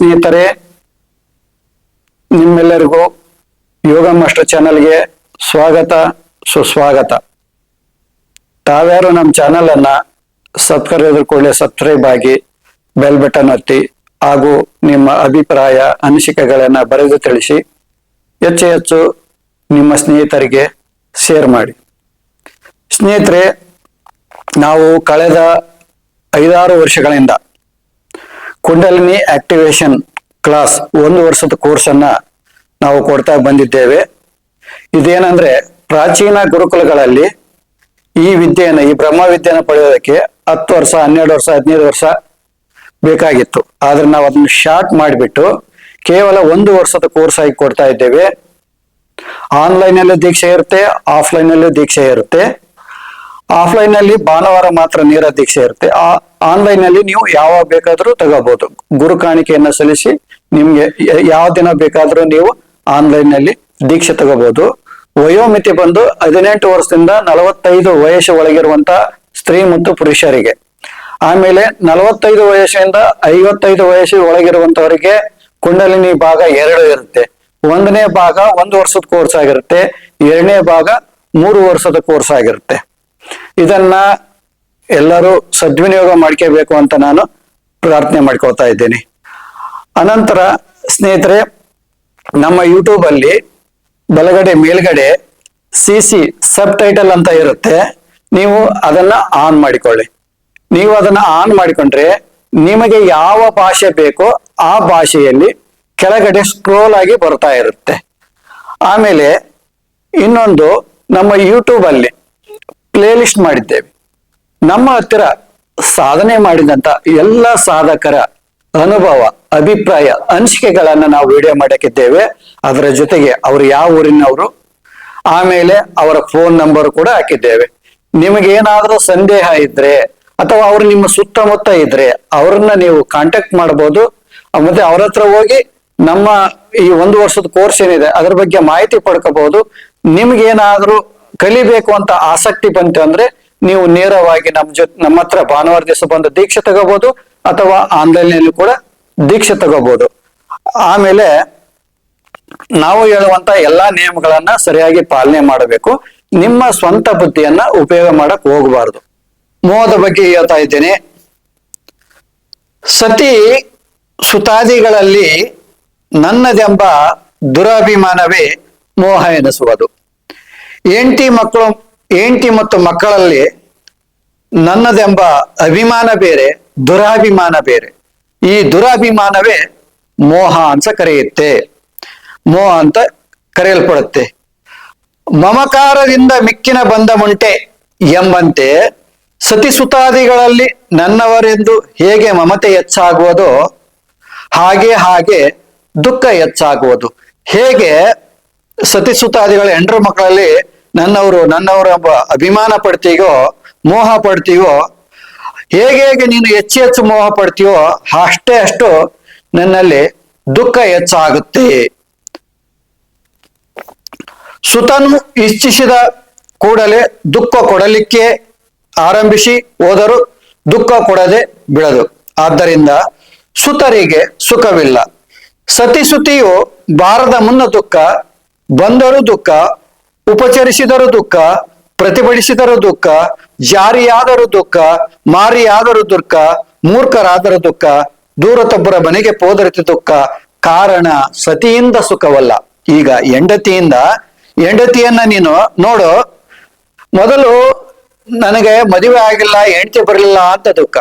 ಸ್ನೇಹಿತರೆ, ನಿಮ್ಮೆಲ್ಲರಿಗೂ ಯೋಗ ಮಾಸ್ಟರ್ ಚಾನಲ್ಗೆ ಸ್ವಾಗತ, ಸುಸ್ವಾಗತ. ತಾವ್ಯಾರು ನಮ್ಮ ಚಾನಲ್ ಅನ್ನ ಸಬ್ಸ್ಕ್ರೈಬ್ ಎದುರುಕೊಳ್ಳಿ ಸಬ್ಸ್ಕ್ರೈಬ್ ಆಗಿ ಬೆಲ್ ಬಟನ್ ಒತ್ತಿ ಹಾಗೂ ನಿಮ್ಮ ಅಭಿಪ್ರಾಯ, ಅನಿಸಿಕೆಗಳನ್ನ ಬರೆದು ತಿಳಿಸಿ, ಹೆಚ್ಚು ಹೆಚ್ಚು ನಿಮ್ಮ ಸ್ನೇಹಿತರಿಗೆ ಶೇರ್ ಮಾಡಿ. ಸ್ನೇಹಿತರೆ, ನಾವು ಕಳೆದ ಐದಾರು ವರ್ಷಗಳಿಂದ ಕುಂಡಲಿನಿ ಆಕ್ಟಿವೇಶನ್ ಕ್ಲಾಸ್ ಒಂದು ವರ್ಷದ ಕೋರ್ಸ್ ನಾವು ಕೊಡ್ತಾ ಬಂದಿದ್ದೇವೆ. ಇದೇನಂದ್ರೆ ಪ್ರಾಚೀನ ಗುರುಕುಲಗಳಲ್ಲಿ ಈ ವಿದ್ಯೆಯನ್ನು, ಈ ಬ್ರಹ್ಮ ವಿದ್ಯೆಯನ್ನು ಪಡೆಯೋದಕ್ಕೆ ಹತ್ತು ವರ್ಷ, ಹನ್ನೆರಡು ವರ್ಷ, ಹದಿನೈದು ವರ್ಷ ಬೇಕಾಗಿತ್ತು. ಆದ್ರೆ ನಾವು ಅದನ್ನು ಶಾರ್ಟ್ ಮಾಡಿಬಿಟ್ಟು ಕೇವಲ ಒಂದು ವರ್ಷದ ಕೋರ್ಸ್ ಆಗಿ ಕೊಡ್ತಾ ಇದ್ದೇವೆ. ಆನ್ಲೈನ್ ಅಲ್ಲೂ ದೀಕ್ಷೆ ಇರುತ್ತೆ ಆಫ್ಲೈನ್ ಅಲ್ಲೂ ದೀಕ್ಷೆ ಇರುತ್ತೆ. ಆಫ್ಲೈನ್ನಲ್ಲಿ ಭಾನುವಾರ ಮಾತ್ರ ನೇರ ದೀಕ್ಷೆ ಇರುತ್ತೆ. ಆನ್ಲೈನ್ನಲ್ಲಿ ನೀವು ಯಾವಾಗ ಬೇಕಾದ್ರೂ ತಗೋಬಹುದು ಗುರು ಕಾಣಿಕೆಯನ್ನು ಸಲ್ಲಿಸಿ ನಿಮ್ಗೆ ಯಾವ ದಿನ ಬೇಕಾದ್ರೂ ನೀವು ಆನ್ಲೈನ್ನಲ್ಲಿ ದೀಕ್ಷೆ ತಗೋಬಹುದು ವಯೋಮಿತಿ ಬಂದು ಹದಿನೆಂಟು ವರ್ಷದಿಂದ ನಲವತ್ತೈದು ವಯಸ್ಸು ಒಳಗಿರುವಂತ ಸ್ತ್ರೀ ಮತ್ತು ಪುರುಷರಿಗೆ. ಆಮೇಲೆ ನಲವತ್ತೈದು ವಯಸ್ಸಿನಿಂದ ಐವತ್ತೈದು ವಯಸ್ಸು ಒಳಗಿರುವಂತವರಿಗೆ ಕುಂಡಲಿನಿ ಭಾಗ ಎರಡು ಇರುತ್ತೆ. ಒಂದನೇ ಭಾಗ ಒಂದು ವರ್ಷದ ಕೋರ್ಸ್ ಆಗಿರುತ್ತೆ. ಎರಡನೇ ಭಾಗ ಮೂರು ವರ್ಷದ ಕೋರ್ಸ್ ಆಗಿರುತ್ತೆ. ಇದನ್ನ ಎಲ್ಲರೂ ಸದ್ವಿನಿಯೋಗ ಮಾಡ್ಕೋಬೇಕು ಅಂತ ನಾನು ಪ್ರಾರ್ಥನೆ ಮಾಡ್ಕೊಳ್ತಾ ಇದ್ದೀನಿ. ಅನಂತರ ಸ್ನೇಹಿತರೆ, ನಮ್ಮ ಯೂಟ್ಯೂಬ್ ಅಲ್ಲಿ ಬಲಗಡೆ ಮೇಲ್ಗಡೆ ಸಿ ಸಿ ಸಬ್ ಟೈಟಲ್ ಅಂತ ಇರುತ್ತೆ. ನೀವು ಅದನ್ನ ಆನ್ ಮಾಡಿಕೊಳ್ಳಿ. ನೀವು ಅದನ್ನ ಆನ್ ಮಾಡಿಕೊಂಡ್ರೆ ನಿಮಗೆ ಯಾವ ಭಾಷೆ ಬೇಕೋ ಆ ಭಾಷೆಯಲ್ಲಿ ಕೆಳಗಡೆ ಸ್ಕ್ರೋಲ್ ಆಗಿ ಬರ್ತಾ ಇರುತ್ತೆ. ಆಮೇಲೆ ಇನ್ನೊಂದು ನಮ್ಮ ಯೂಟ್ಯೂಬ್ ಅಲ್ಲಿ ಪ್ಲೇ ಲಿಸ್ಟ್ ಮಾಡಿದ್ದೇವೆ. ನಮ್ಮ ಹತ್ತಿರ ಸಾಧನೆ ಮಾಡಿದಂತ ಎಲ್ಲ ಸಾಧಕರ ಅನುಭವ, ಅಭಿಪ್ರಾಯ, ಅನಿಸಿಕೆಗಳನ್ನ ನಾವು ವಿಡಿಯೋ ಮಾಡಕ್ಕಿದ್ದೇವೆ. ಅದರ ಜೊತೆಗೆ ಅವರು ಯಾವ ಊರಿನವರು, ಆಮೇಲೆ ಅವರ ಫೋನ್ ನಂಬರ್ ಕೂಡ ಹಾಕಿದ್ದೇವೆ. ನಿಮಗೆ ಏನಾದರೂ ಸಂದೇಹ ಇದ್ರೆ ಅಥವಾ ಅವರು ನಿಮ್ಮ ಸುತ್ತಮುತ್ತ ಇದ್ರೆ ಅವ್ರನ್ನ ನೀವು ಕಾಂಟ್ಯಾಕ್ಟ್ ಮಾಡಬಹುದು ಮತ್ತೆ ಅವ್ರ ಹತ್ರ ಹೋಗಿ ನಮ್ಮ ಈ ಒಂದು ವರ್ಷದ ಕೋರ್ಸ್ ಏನಿದೆ, ಅದ್ರ ಬಗ್ಗೆ ಮಾಹಿತಿ ಪಡ್ಕೋಬಹುದು. ನಿಮ್ಗೆ ಏನಾದ್ರೂ ಕಲಿಬೇಕು ಅಂತ ಆಸಕ್ತಿ ಬಂತು ಅಂದ್ರೆ ನೀವು ನೇರವಾಗಿ ನಮ್ಮ ಜೊತೆ ನಮ್ಮ ಹತ್ರ ಭಾನುವಾರ ದಿವಸ ಬಂದು ದೀಕ್ಷೆ ತಗೋಬಹುದು ಅಥವಾ ಆನ್ಲೈನ್ನಲ್ಲಿ ಕೂಡ ದೀಕ್ಷೆ ತಗೋಬಹುದು ಆಮೇಲೆ ನಾವು ಹೇಳುವಂತ ಎಲ್ಲಾ ನಿಯಮಗಳನ್ನ ಸರಿಯಾಗಿ ಪಾಲನೆ ಮಾಡಬೇಕು. ನಿಮ್ಮ ಸ್ವಂತ ಬುದ್ಧಿಯನ್ನ ಉಪಯೋಗ ಮಾಡಕ್ ಹೋಗಬಾರದು. ಮೋಹದ ಬಗ್ಗೆ ಹೇಳ್ತಾ ಇದ್ದೇನೆ. ಸತಿ ಸುತಾದಿಗಳಲ್ಲಿ ನನ್ನದೆಂಬ ದುರಾಭಿಮಾನವೇ ಮೋಹ ಎನಿಸುವುದು. ಹೆಂಡತಿ ಮಕ್ಕಳು, ಹೆಂಡತಿ ಮತ್ತು ಮಕ್ಕಳಲ್ಲಿ ನನ್ನದೆಂಬ ಅಭಿಮಾನ ಬೇರೆ, ದುರಾಭಿಮಾನ ಬೇರೆ. ಈ ದುರಾಭಿಮಾನವೇ ಮೋಹ ಅಂತ ಕರೆಯುತ್ತೆ. ಮೋಹ ಅಂತ ಕರೆಯಲ್ಪಡುತ್ತೆ. ಮಮಕಾರದಿಂದ ಮಿಕ್ಕಿನ ಬಂದ ಮುಂಟೆ ಎಂಬಂತೆ ಸತಿಸುತಾದಿಗಳಲ್ಲಿ ನನ್ನವರೆಂದು ಹೇಗೆ ಮಮತೆ ಹೆಚ್ಚಾಗುವುದೋ ಹಾಗೆ ಹಾಗೆ ದುಃಖ ಹೆಚ್ಚಾಗುವುದು. ಹೇಗೆ ಸತಿಸುತಾದಿಗಳ ಹೆಂಡ್ರ ಮಕ್ಕಳಲ್ಲಿ ನನ್ನವರು, ನನ್ನವರ ಅಭಿಮಾನ ಪಡ್ತೀಗೋ, ಮೋಹ ಪಡ್ತೀವೋ ಹೇಗೆ ಹೇಗೆ ನೀನು ಹೆಚ್ಚು ಹೆಚ್ಚು ಮೋಹ ಪಡ್ತೀವೋ ಅಷ್ಟೇ ಅಷ್ಟು ನನ್ನಲ್ಲಿ ದುಃಖ ಹೆಚ್ಚಾಗುತ್ತೆ. ಸುತನು ಇಚ್ಛಿಸಿದ ಕೂಡಲೇ ದುಃಖ ಕೊಡಲಿಕ್ಕೆ ಆರಂಭಿಸಿ ಹೋದರೂ ದುಃಖ ಕೊಡದೆ ಬಿಡದು. ಆದ್ದರಿಂದ ಸುತರಿಗೆ ಸುಖವಿಲ್ಲ. ಸತಿಸುತಿಯು ಬಾರದ ಮುನ್ನ ದುಃಖ ಬಂದರೂ ದುಃಖ, ಉಪಚರಿಸಿದರೂ ದುಃಖ, ಪ್ರತಿಭಟಿಸಿದರೂ ದುಃಖ, ಜಾರಿಯಾದರೂ ದುಃಖ, ಮಾರಿಯಾದರೂ ದುಃಖ ಮೂರ್ಖರಾದರೂ ದುಃಖ ದೂರತೊಬ್ಬರ ಮನೆಗೆ ಪೋದರಿತ ದುಃಖ. ಕಾರಣ ಸತಿಯಿಂದ ಸುಖವಲ್ಲ. ಈಗ ಹೆಂಡತಿಯಿಂದ, ಹೆಂಡತಿಯನ್ನ ನೀನು ನೋಡು. ಮೊದಲು ನನಗೆ ಮದುವೆ ಆಗಿಲ್ಲ, ಹೆಂಡತಿ ಬರಲಿಲ್ಲ ಅಂತ ದುಃಖ.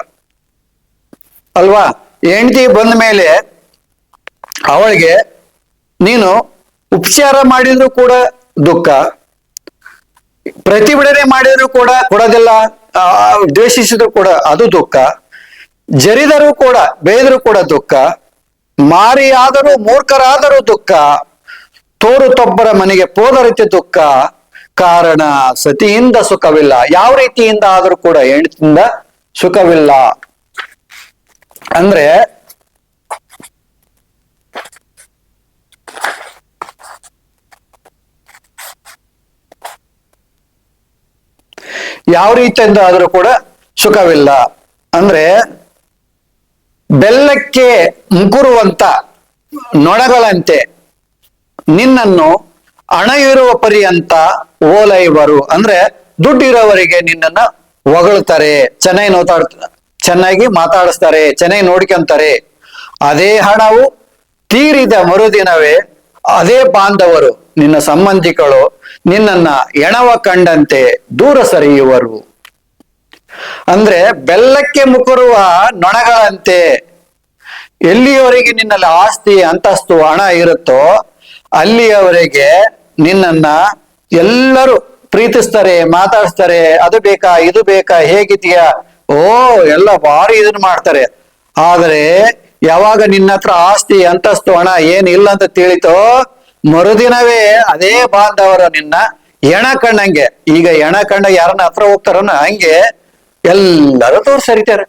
ಅಲ್ವಾ? ಹೆಂಡತಿ ಬಂದ ಮೇಲೆ ಅವಳಿಗೆ ನೀನು ಉಪಚಾರ ಮಾಡಿದ್ರು ಕೂಡ ದುಃಖ. ಪ್ರತಿಭಟನೆ ಮಾಡಿದ್ರು ಕೂಡ, ಕೊಡೋದಿಲ್ಲ ದ್ವೇಷಿಸಿದ್ರು ಕೂಡ ಅದು ದುಃಖ. ಜರಿದರೂ ಕೂಡ, ಬೇದರೂ ಕೂಡ ದುಃಖ. ಮಾರಿಯಾದರೂ, ಮೂರ್ಖರಾದರೂ ದುಃಖ. ತೋರು ತೊಬ್ಬರ ಮನೆಗೆ ಪೋದರಿತಿ ದುಃಖ. ಕಾರಣ, ಸತಿಯಿಂದ ಸುಖವಿಲ್ಲ. ಯಾವ ರೀತಿಯಿಂದ ಆದರೂ ಕೂಡ ಹೆಣ್ತಿಂದ ಸುಖವಿಲ್ಲ. ಅಂದ್ರೆ ಯಾವ ರೀತಿಯಿಂದ ಆದರೂ ಕೂಡ ಸುಖವಿಲ್ಲ. ಅಂದ್ರೆ ಬೆಲ್ಲಕ್ಕೆ ಮುಕುರುವಂತ ನೊಣಗಳಂತೆ ನಿನ್ನನ್ನು ಹಣ ಇರುವ ಪರ್ಯಂತ ಓಲೈವರು. ಅಂದ್ರೆ ದುಡ್ಡಿರೋವರಿಗೆ ನಿನ್ನನ್ನ ಹೊಗಳ್ತಾರೆ. ಚೆನ್ನಾಗಿ ನೋತಾಡ್, ಚೆನ್ನಾಗಿ ಮಾತಾಡಿಸ್ತಾರೆ ಚೆನ್ನಾಗಿ ನೋಡ್ಕೊಂತಾರೆ. ಅದೇ ಹಣವು ತೀರಿದ ಮರುದಿನವೇ ಅದೇ ಬಾಂಧವರು. ನಿನ್ನ ಸಂಬಂಧಿಕಳು ನಿನ್ನನ್ನ ಎಣವ ಕಂಡಂತೆ ದೂರ ಸರಿಯುವರು. ಅಂದ್ರೆ ಬೆಲ್ಲಕ್ಕೆ ಮುಕುರುವ ನೊಣಗಳಂತೆ ಎಲ್ಲಿಯವರೆಗೆ ನಿನ್ನಲ್ಲಿ ಆಸ್ತಿ, ಅಂತಸ್ತು, ಹಣ ಇರುತ್ತೋ ಅಲ್ಲಿಯವರೆಗೆ ನಿನ್ನನ್ನ ಎಲ್ಲರೂ ಪ್ರೀತಿಸ್ತಾರೆ ಮಾತಾಡ್ತಾರೆ ಅದು ಬೇಕಾ, ಇದು ಬೇಕಾ ಹೇಗಿದೆಯಾ ಓ, ಎಲ್ಲ ಭಾರಿ ಇದನ್ನ ಮಾಡ್ತಾರೆ. ಆದರೆ ಯಾವಾಗ ನಿನ್ನ ಹತ್ರ ಆಸ್ತಿ, ಅಂತಸ್ತು, ಹಣ ಏನಿಲ್ಲ ಅಂತ ತಿಳಿತೋ ಮರುದಿನವೇ ಅದೇ ಬಾಂಧವರು ನಿನ್ನ ಎಣ ಕಣ್ಣಂಗೆ ಈಗ ಎಣ ಕಂಡ ಯಾರನ್ನ ಹತ್ರ ಹೋಗ್ತಾರನ್ನ ಹಂಗೆ ಎಲ್ಲರೂ ತೋರ್ಸರಿತಾರೆ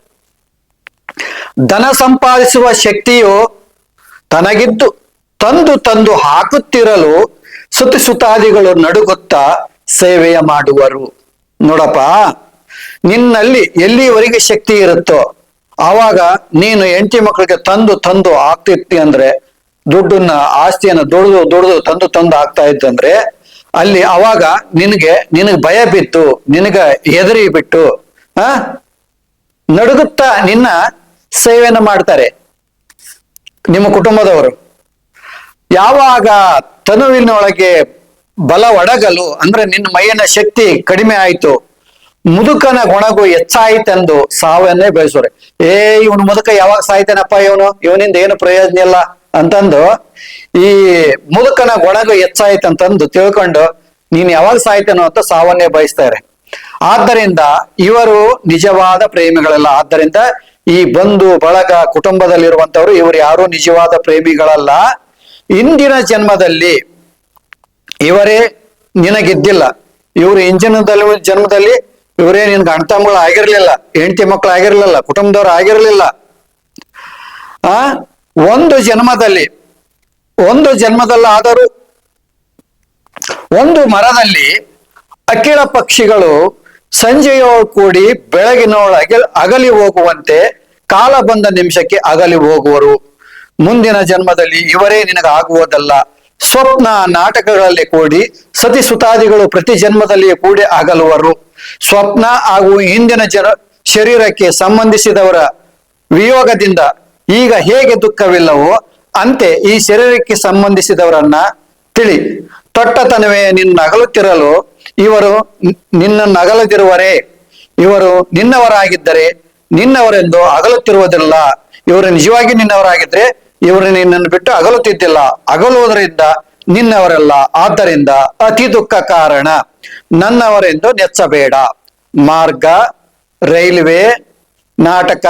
ಧನ ಸಂಪಾದಿಸುವ ಶಕ್ತಿಯು ತನಗಿದ್ದು ತಂದು ತಂದು ಹಾಕುತ್ತಿರಲು ಸುತ್ತ ಸುತಾದಿಗಳು ನಡುಗುತ್ತಾ ಸೇವೆಯ ಮಾಡುವರು. ನೋಡಪ್ಪ, ನಿನ್ನಲ್ಲಿ ಎಲ್ಲಿವರೆಗೆ ಶಕ್ತಿ ಇರುತ್ತೋ, ಆವಾಗ ನೀನು ಹೆಂಡತಿ ಮಕ್ಕಳಿಗೆ ತಂದು ತಂದು ಆಗ್ತಿರ್ತಿ ಅಂದ್ರೆ ದುಡ್ಡನ್ನ, ಆಸ್ತಿಯನ್ನ ದೊಡ್ದು ದೊಡ್ದು ತಂದು ತಂದು ಆಗ್ತಾ ಇತ್ತಂದ್ರೆ ಅಲ್ಲಿ ಅವಾಗ ನಿನಗೆ, ನಿನಗ್ ಭಯ ಬಿತ್ತು, ನಿನಗ ಹೆದರಿ ಬಿಟ್ಟು, ಆ? ನಡುಗುತ್ತಾ ನಿನ್ನ ಸೇವೆಯನ್ನ ಮಾಡ್ತಾರೆ ನಿಮ್ಮ ಕುಟುಂಬದವರು. ಯಾವಾಗ ತನುವಿನೊಳಗೆ ಬಲ ಒಡಗಲು ಅಂದ್ರೆ ನಿನ್ನ ಮೈಯನ ಶಕ್ತಿ ಕಡಿಮೆ ಆಯ್ತು, ಮುದುಕನ ಗೊಣಗು ಹೆಚ್ಚಾಯ್ತೆಂದು ಸಾವನ್ನೇ ಬಯಸೋರೆ ಏ ಇವನು ಮುದುಕ ಯಾವಾಗ ಸಾಯ್ತಾನಪ್ಪ ಇವನು? ಇವನಿಂದ ಏನು ಪ್ರಯೋಜನ ಇಲ್ಲ? ಅಂತಂದು ಈ ಮುದುಕನ ಗೊಣಗು ಹೆಚ್ಚಾಯ್ತಂತಂದು ತಿಳ್ಕೊಂಡು ನೀನ್ ಯಾವಾಗ ಸಾಯ್ತಾನೋ ಅಂತ ಸಾವನ್ನೇ ಬಯಸ್ತಾರೆ. ಆದ್ದರಿಂದ ಇವರು ನಿಜವಾದ ಪ್ರೇಮಿಗಳಲ್ಲ. ಆದ್ದರಿಂದ ಈ ಬಂಧು, ಬಳಗ ಕುಟುಂಬದಲ್ಲಿರುವಂತವರು ಇವರು ಯಾರು ನಿಜವಾದ ಪ್ರೇಮಿಗಳಲ್ಲ. ಇಂದಿನ ಜನ್ಮದಲ್ಲಿ ಇವರೇ ನಿನಗಿದ್ದಿಲ್ಲ. ಇವರು ಇಂಜಿನದಲ್ಲಿ, ಜನ್ಮದಲ್ಲಿ ಇವರೇ ನಿನ್ಗೆ ಅಣ್ಣ ತಮ್ಮಗಳು ಆಗಿರ್ಲಿಲ್ಲ, ಹೆಂಡತಿ ಮಕ್ಕಳು ಆಗಿರ್ಲಿಲ್ಲ, ಕುಟುಂಬದವ್ರು ಆಗಿರ್ಲಿಲ್ಲ. ಆ? ಒಂದು ಜನ್ಮದಲ್ಲಿ, ಒಂದು ಜನ್ಮದಲ್ಲಾದರೂ ಒಂದು ಮರದಲ್ಲಿ ಅಖಿಳ ಪಕ್ಷಿಗಳು ಸಂಜೆಯೋ ಕೂಡಿ ಬೆಳಗಿನೊಳಗೆ ಅಗಲಿ ಹೋಗುವಂತೆ ಕಾಲ ಬಂದ ನಿಮಿಷಕ್ಕೆ ಅಗಲಿ ಹೋಗುವರು. ಮುಂದಿನ ಜನ್ಮದಲ್ಲಿ ಇವರೇ ನಿನಗಾಗುವುದಲ್ಲ. ಸ್ವಪ್ನ ನಾಟಕಗಳಲ್ಲಿ ಕೂಡಿ ಸತಿ ಸುತಾದಿಗಳು ಪ್ರತಿ ಜನ್ಮದಲ್ಲಿ ಕೂಡಿ ಅಗಲುವರು. ಸ್ವಪ್ನ ಹಾಗೂ ಹಿಂದಿನ ಜನ ಶರೀರಕ್ಕೆ ಸಂಬಂಧಿಸಿದವರ ವಿಯೋಗದಿಂದ ಈಗ ಹೇಗೆ ದುಃಖವಿಲ್ಲವೋ ಅಂತೆ ಈ ಶರೀರಕ್ಕೆ ಸಂಬಂಧಿಸಿದವರನ್ನ ತಿಳಿ. ತೊಟ್ಟತನವೇ ನಿನ್ನ ಅಗಲುತ್ತಿರಲು ಇವರು ನಿನ್ನ ಅಗಲದಿರುವರೇ ಇವರು ನಿನ್ನವರಾಗಿದ್ದರೆ ನಿನ್ನವರೆಂದು ಅಗಲುತ್ತಿರುವುದಿಲ್ಲ ಇವರು ನಿಜವಾಗಿ ನಿನ್ನವರಾಗಿದ್ರೆ ಇವರು ನಿನ್ನನ್ನು ಬಿಟ್ಟು ಅಗಲುತ್ತಿದ್ದಿಲ್ಲ. ಅಗಲುವುದರಿಂದ ನಿನ್ನವರಲ್ಲ. ಆದ್ದರಿಂದ ಅತಿ ದುಃಖ ಕಾರಣ, ನನ್ನವರೆಂದು ನೆಚ್ಚಬೇಡ. ಮಾರ್ಗ, ರೈಲ್ವೆ, ನಾಟಕ,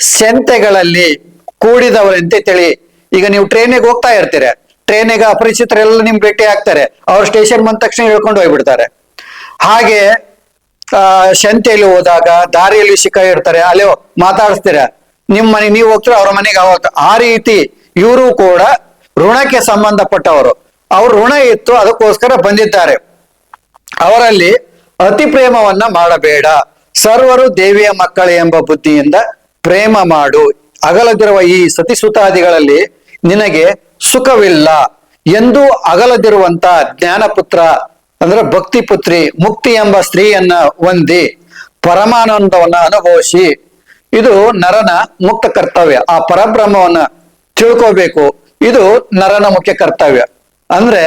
ಸಂತೆಗಳಲ್ಲಿ ಕೂಡಿದವರಂತೆ ತಿಳಿ. ಈಗ ನೀವು ಟ್ರೈನಿಗೆ ಹೋಗ್ತಾ ಇರ್ತೀರ. ಟ್ರೈನಿಗೆ ಅಪರಿಚಿತರೆಲ್ಲ ನಿಮ್ ಭೇಟಿ ಆಗ್ತಾರೆ. ಅವ್ರ ಸ್ಟೇಷನ್ ಬಂದ ತಕ್ಷಣ ಹೇಳ್ಕೊಂಡು ಹೋಗ್ಬಿಡ್ತಾರೆ. ಹಾಗೆ, ಆ, ಶಂತೆಯಲ್ಲಿ ಹೋದಾಗ, ದಾರಿಯಲ್ಲಿ ಶಿಖ ಇರ್ತಾರೆ ಅಲ್ಲೇ ಮಾತಾಡಿಸ್ತೀರ. ನಿಮ್ ಮನೆ, ನೀವು ಹೋಗ್ತೀರ, ಅವ್ರ ಮನೆಗೆ ಅವಾಗ ಆ ರೀತಿ ಇವರು ಕೂಡ ಋಣಕ್ಕೆ ಸಂಬಂಧಪಟ್ಟವರು. ಅವ್ರ ಋಣ ಇತ್ತು, ಅದಕ್ಕೋಸ್ಕರ ಬಂದಿದ್ದಾರೆ. ಅವರಲ್ಲಿ ಅತಿ ಪ್ರೇಮವನ್ನ ಮಾಡಬೇಡ. ಸರ್ವರು ದೇವಿಯ ಮಕ್ಕಳು ಎಂಬ ಬುದ್ಧಿಯಿಂದ ಪ್ರೇಮ ಮಾಡು. ಅಗಲದಿರುವ ಈ ಸತಿಸುತಾದಿಗಳಲ್ಲಿ ನಿನಗೆ ಸುಖವಿಲ್ಲ ಎಂದು ಅಗಲದಿರುವಂತ ಜ್ಞಾನಪುತ್ರ, ಅಂದ್ರೆ ಭಕ್ತಿ ಪುತ್ರಿ, ಮುಕ್ತಿ ಎಂಬ ಸ್ತ್ರೀಯನ್ನ ಹೊಂದಿ ಪರಮಾನಂದವನ್ನ ಅನುಭವಿಸಿ ಇದು ನರನ ಮುಕ್ತ ಕರ್ತವ್ಯ. ಆ ಪರಬ್ರಹ್ಮವನ್ನ ತಿಳ್ಕೋಬೇಕು. ಇದು ನರನ ಮುಖ್ಯ ಕರ್ತವ್ಯ. ಅಂದ್ರೆ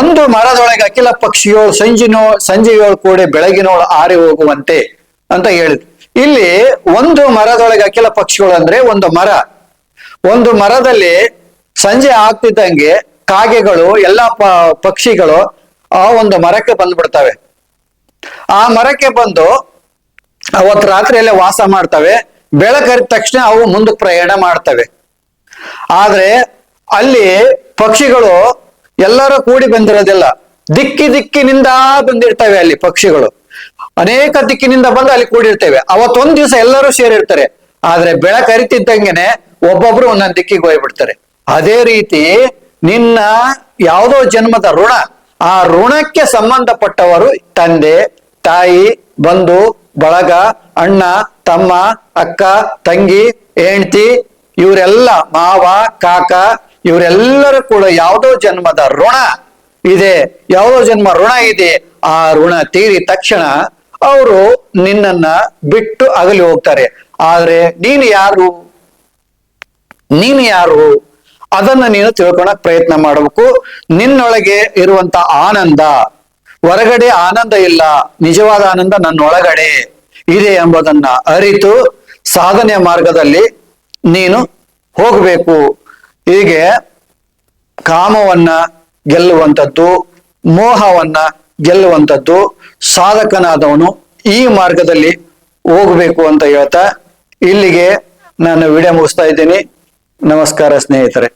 ಒಂದು ಮರದೊಳಗೆ ಅಖಿಲ ಪಕ್ಷಿಯೋ ಸಂಜಿನೋ ಸಂಜೆಯೋಳು ಕೂಡಿ ಬೆಳಗಿನೋಳು ಆರಿ ಹೋಗುವಂತೆ ಅಂತ ಹೇಳಿದ್ರು. ಇಲ್ಲಿ ಒಂದು ಮರದೊಳಗೆ ಅಖಿಲ ಪಕ್ಷಿಗಳು ಅಂದ್ರೆ ಒಂದು ಮರ. ಒಂದು ಮರದಲ್ಲಿ ಸಂಜೆ ಆಗ್ತಿದ್ದಂಗೆ ಕಾಗೆಗಳು, ಎಲ್ಲಾ ಪಕ್ಷಿಗಳು ಆ ಒಂದು ಮರಕ್ಕೆ ಬಂದ್ಬಿಡ್ತವೆ. ಆ ಮರಕ್ಕೆ ಬಂದು ಅವತ್ತು ರಾತ್ರಿಯಲ್ಲೇ ವಾಸ ಮಾಡ್ತವೆ. ಬೆಳಕರಿದ ತಕ್ಷಣ ಅವು ಮುಂದಕ್ಕೆ ಪ್ರಯಾಣ ಮಾಡ್ತವೆ. ಆದ್ರೆ ಅಲ್ಲಿ ಪಕ್ಷಿಗಳು ಎಲ್ಲರೂ ಕೂಡಿ ಬಂದಿರೋದಿಲ್ಲ. ದಿಕ್ಕಿ ದಿಕ್ಕಿನಿಂದ ಬಂದಿರ್ತವೆ ಅಲ್ಲಿ ಪಕ್ಷಿಗಳು. ಅನೇಕ ದಿಕ್ಕಿನಿಂದ ಬಂದು ಅಲ್ಲಿ ಕೂಡಿರ್ತೇವೆ. ಅವತ್ತೊಂದ್ ದಿವಸ ಎಲ್ಲರೂ ಸೇರಿರ್ತಾರೆ. ಆದ್ರೆ ಬೆಳಕರಿತಿದ್ದಂಗೆನೆ ಒಬ್ಬೊಬ್ರು ಒಂದೊಂದು ದಿಕ್ಕಿಗೆ ಹೋಗ್ಬಿಡ್ತಾರೆ. ಅದೇ ರೀತಿ ನಿನ್ನ ಯಾವುದೋ ಜನ್ಮದ ಋಣ, ಆ ಋಣಕ್ಕೆ ಸಂಬಂಧಪಟ್ಟವರು ತಂದೆ, ತಾಯಿ, ಬಂಧು, ಬಳಗ, ಅಣ್ಣ, ತಮ್ಮ, ಅಕ್ಕ, ತಂಗಿ, ಹೆಂಡ್ತಿ, ಇವರೆಲ್ಲ ಮಾವ, ಕಾಕ, ಇವರೆಲ್ಲರೂ ಕೂಡ ಯಾವುದೋ ಜನ್ಮದ ಋಣ ಇದೆ. ಯಾವುದೋ ಜನ್ಮ ಋಣ ಇದೆ, ಆ ಋಣ ತೀರಿ ತಕ್ಷಣ ಅವರು ನಿನ್ನನ್ನ ಬಿಟ್ಟು ಅಗಲಿ ಹೋಗ್ತಾರೆ. ಆದ್ರೆ ನೀನು ಯಾರು? ನೀನು ಯಾರು? ಅದನ್ನ ನೀನು ತಿಳ್ಕೊಳಕ್ ಪ್ರಯತ್ನ ಮಾಡಬೇಕು. ನಿನ್ನೊಳಗೆ ಇರುವಂತ ಆನಂದ, ಹೊರಗಡೆ ಆನಂದ ಇಲ್ಲ, ನಿಜವಾದ ಆನಂದ ನನ್ನೊಳಗಡೆ ಇದೆ ಎಂಬುದನ್ನ ಅರಿತು ಸಾಧನೆಯ ಮಾರ್ಗದಲ್ಲಿ ನೀನು ಹೋಗಬೇಕು. ಹೀಗೆ ಕಾಮವನ್ನ ಗೆಲ್ಲುವಂಥದ್ದು, ಮೋಹವನ್ನ ಗೆಲ್ಲುವಂಥದ್ದು ಸಾಧಕನಾದವನು ಈ ಮಾರ್ಗದಲ್ಲಿ ಹೋಗಬೇಕು ಅಂತ ಹೇಳ್ತಾ ಇಲ್ಲಿಗೆ ನಾನು ವಿಡಿಯೋ ಮುಗಿಸ್ತಾ ಇದ್ದೀನಿ. ನಮಸ್ಕಾರ ಸ್ನೇಹಿತರೆ.